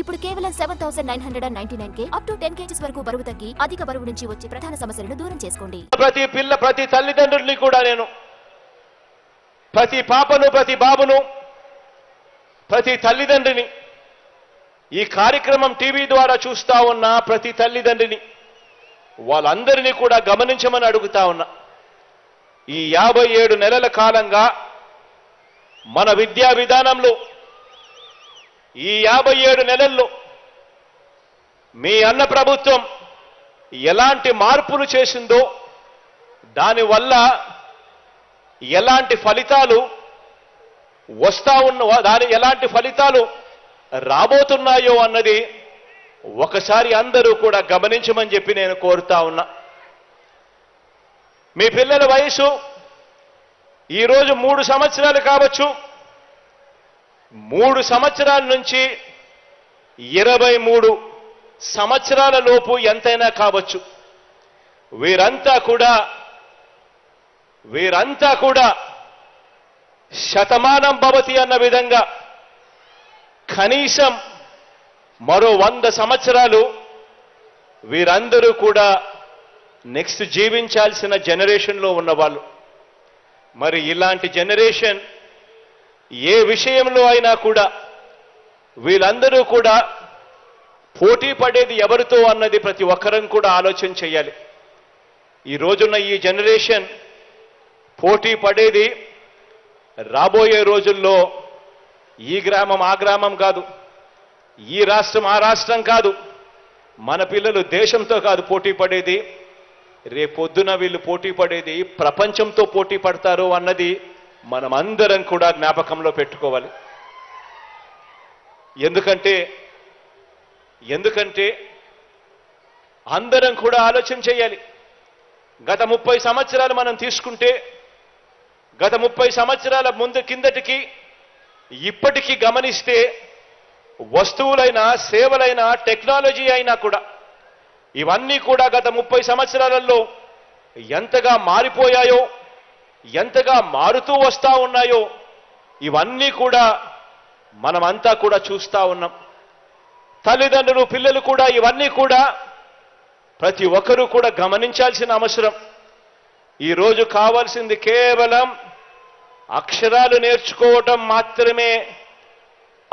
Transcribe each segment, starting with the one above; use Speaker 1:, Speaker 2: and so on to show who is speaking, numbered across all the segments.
Speaker 1: ఇప్పుడు కేవలం seven thousand nine hundred and ninety nine K up to ten kgs వరకు బరువు తగ్గి అధిక బరువు నుంచి వచ్చే ప్రధాన సమస్యలను దూరం చేసుకోండి.
Speaker 2: ప్రతి పిల్ల ప్రతి తల్లిదండ్రుల్ని కూడా నేను ప్రతి పాపను ప్రతి బాబును ప్రతి తల్లిదండ్రిని ఈ కార్యక్రమం టీవీ ద్వారా చూస్తా ఉన్న ప్రతి తల్లిదండ్రిని వాళ్ళందరినీ కూడా గమనించమని అడుగుతా ఉన్నా. ఈ యాభై ఏడు నెలల కాలంగా మన విద్యా విధానంలో ఈ యాభై ఏడు నెలల్లో మీ అన్న ప్రభుత్వం ఎలాంటి మార్పులు చేసిందో దానివల్ల ఎలాంటి ఫలితాలు వస్తా ఉన్న దాని ఎలాంటి ఫలితాలు రాబోతున్నాయో అన్నది ఒకసారి అందరూ కూడా గమనించమని చెప్పి నేను కోరుతా ఉన్నా. మీ పిల్లల వయసు ఈరోజు మూడు సంవత్సరాలు కావచ్చు. మూడు సంవత్సరాల నుంచి ఇరవై మూడు సంవత్సరాల లోపు ఎంతైనా కావచ్చు. వీరంతా కూడా వీరంతా కూడా శతమానం భవతి అన్న విధంగా కనీసం మరో వంద సంవత్సరాలు వీరందరూ కూడా నెక్స్ట్ జీవించాల్సిన జనరేషన్లో ఉన్నవాళ్ళు. మరి ఇలాంటి జనరేషన్ ఏ విషయంలో అయినా కూడా వీళ్ళందరూ కూడా పోటీ పడేది ఎవరితో అన్నది ప్రతి ఒక్కరం కూడా ఆలోచన చేయాలి. ఈ రోజున్న ఈ జనరేషన్ పోటీ పడేది రాబోయే రోజుల్లో ఈ గ్రామం ఆ గ్రామం కాదు ఈ రాష్ట్రం ఆ రాష్ట్రం కాదు మన పిల్లలు దేశంతో కాదు పోటీ పడేది. రేపొద్దున వీళ్ళు పోటీ పడేది ప్రపంచంతో పోటీ పడతారు అన్నది మనం అందరం కూడా జ్ఞాపకంలో పెట్టుకోవాలి. ఎందుకంటే ఎందుకంటే అందరం కూడా ఆలోచన చేయాలి. గత ముప్పై సంవత్సరాలు మనం తీసుకుంటే గత ముప్పై సంవత్సరాల ముందు కిందటికి ఇప్పటికీ గమనిస్తే వస్తువులైనా సేవలైనా టెక్నాలజీ అయినా కూడా ఇవన్నీ కూడా గత ముప్పై సంవత్సరాలలో ఎంతగా మారిపోయాయో ఎంతగా మారుతూ వస్తూ ఉన్నాయో ఇవన్నీ కూడా మనమంతా కూడా చూస్తూ ఉన్నాం. తల్లిదండ్రులు పిల్లలు కూడా ఇవన్నీ కూడా ప్రతి ఒక్కరూ కూడా గమనించాల్సిన అవసరం. ఈరోజు కావాల్సింది కేవలం అక్షరాలు నేర్చుకోవటం మాత్రమే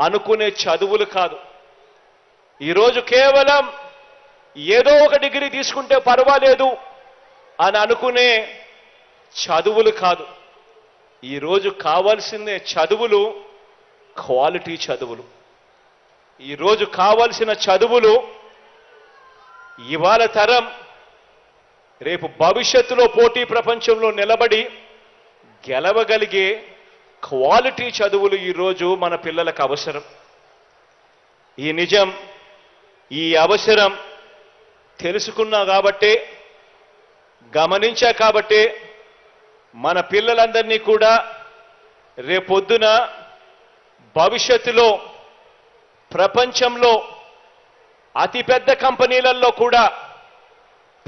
Speaker 2: అనుకునే చదువులు కాదు. ఈరోజు కేవలం ఏదో ఒక డిగ్రీ తీసుకుంటే పర్వాలేదు అని అనుకునే చదువులు కాదు. ఈరోజు కావాల్సిందే చదువులు క్వాలిటీ చదువులు. ఈరోజు కావాల్సిన చదువులు ఇవాళ తరం రేపు భవిష్యత్తులో పోటీ ప్రపంచంలో నిలబడి గెలవగలిగే క్వాలిటీ చదువులు ఈరోజు మన పిల్లలకు అవసరం. ఈ నిజం ఈ అవసరం తెలుసుకున్నా కాబట్టే గమనించా కాబట్టే మన పిల్లలందరినీ కూడా రేపొద్దున భవిష్యత్తులో ప్రపంచంలో అతిపెద్ద కంపెనీలలో కూడా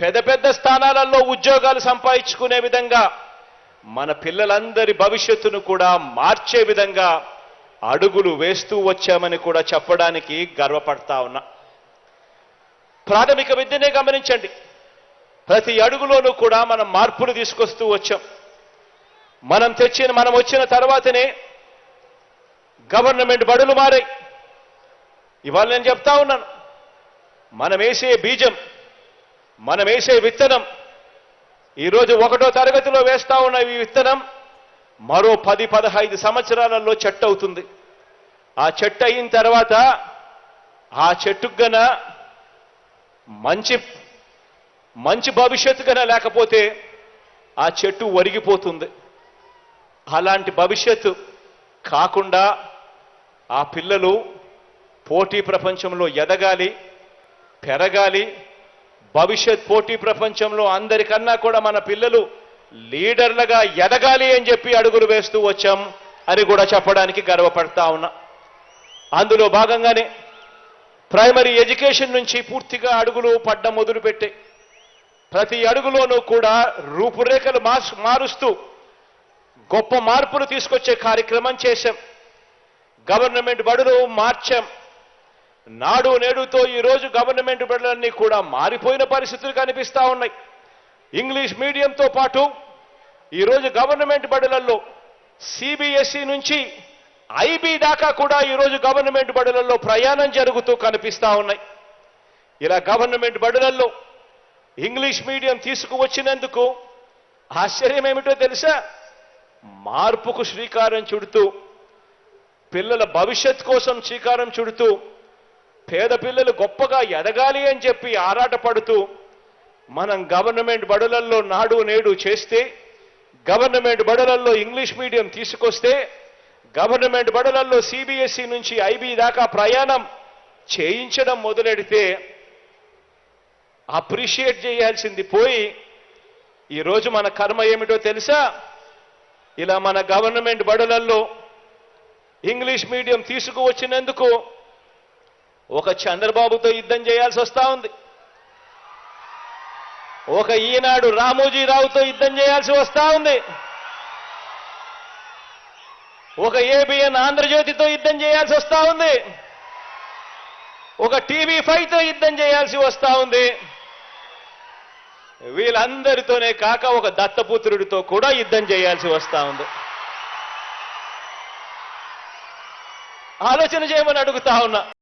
Speaker 2: పెద్ద పెద్ద స్థానాలలో ఉద్యోగాలు సంపాదించుకునే విధంగా మన పిల్లలందరి భవిష్యత్తును కూడా మార్చే విధంగా అడుగులు వేస్తూ వచ్చామని కూడా చెప్పడానికి గర్వపడతా ఉన్నా. ప్రాథమిక విద్యనే గమనించండి. ప్రతి అడుగులోనూ కూడా మనం మార్పులు తీసుకొస్తూ వచ్చాం. మనం తెచ్చిన మనం వచ్చిన తర్వాతనే గవర్నమెంట్ బడులు మారాయి. ఇవాళ నేను చెప్తా ఉన్నాను. మనం వేసే బీజం మనం వేసే విత్తనం ఈరోజు ఒకటో తరగతిలో వేస్తా ఉన్న ఈ విత్తనం మరో పది పదహైదు సంవత్సరాలలో చెట్టు అవుతుంది. ఆ చెట్టు అయిన తర్వాత ఆ చెట్టుకు గన మంచి మంచి భవిష్యత్తు గన లేకపోతే ఆ చెట్టు ఒరిగిపోతుంది. అలాంటి భవిష్యత్తు కాకుండా ఆ పిల్లలు పోటీ ప్రపంచంలో ఎదగాలి పెరగాలి. భవిష్యత్ పోటీ ప్రపంచంలో అందరికన్నా కూడా మన పిల్లలు లీడర్లుగా ఎదగాలి అని చెప్పి అడుగులు వేస్తూ వచ్చాం అని కూడా చెప్పడానికి గర్వపడతా ఉన్నా. అందులో భాగంగానే ప్రైమరీ ఎడ్యుకేషన్ నుంచి పూర్తిగా అడుగులు పడ్డం మొదలుపెట్టే. ప్రతి అడుగులోనూ కూడా రూపురేఖలు మారుస్తూ గొప్ప మార్పులు తీసుకొచ్చే కార్యక్రమం చేశాం. గవర్నమెంట్ బడులు మార్చాం. నాడు నేడుతో ఈ రోజు గవర్నమెంట్ బడులన్నీ కూడా మారిపోయిన పరిస్థితులు కనిపిస్తా ఉన్నాయి. ఇంగ్లీష్ మీడియంతో పాటు ఈరోజు గవర్నమెంట్ బడులలో సిబిఎస్ఈ నుంచి ఐబీ దాకా కూడా ఈరోజు గవర్నమెంట్ బడులలో ప్రయాణం జరుగుతూ కనిపిస్తా ఉన్నాయి. ఇలా గవర్నమెంట్ బడులలో ఇంగ్లీష్ మీడియం తీసుకువచ్చినందుకు ఆశ్చర్యం ఏమిటో తెలుసా? మార్పుకు శ్రీకారం చుడుతూ పిల్లల భవిష్యత్ కోసం శ్రీకారం చుడుతూ పేద పిల్లలు గొప్పగా ఎదగాలి అని చెప్పి ఆరాటపడుతూ మనం గవర్నమెంట్ బడులల్లో నాడు నేడు చేస్తే గవర్నమెంట్ బడులల్లో ఇంగ్లీష్ మీడియం తీసుకొస్తే గవర్నమెంట్ బడులల్లో సిబిఎస్ఈ నుంచి ఐబీ దాకా ప్రయాణం చేయించడం మొదలెడితే అప్రిషియేట్ చేయాల్సింది పోయి ఈరోజు మన కర్మ ఏమిటో తెలుసా? ఇలా మన గవర్నమెంట్ బడులల్లో ఇంగ్లీష్ మీడియం తీసుకువచ్చినందుకు ఒక చంద్రబాబుతో యుద్ధం చేయాల్సి వస్తా ఉంది. ఒక ఈనాడు రామోజీరావుతో యుద్ధం చేయాల్సి వస్తా ఉంది. ఒక ఏబిఎన్ ఆంధ్రజ్యోతితో యుద్ధం చేయాల్సి వస్తా ఉంది. ఒక టీవీ ఫైవ్తో యుద్ధం చేయాల్సి వస్తా ఉంది. వీళ్ళందరితోనే కాక ఒక దత్తపుత్రుడితో కూడా యుద్ధం చేయాల్సి వస్తా ఉంది. ఆలోచన చేయమని అడుగుతా ఉన్నా.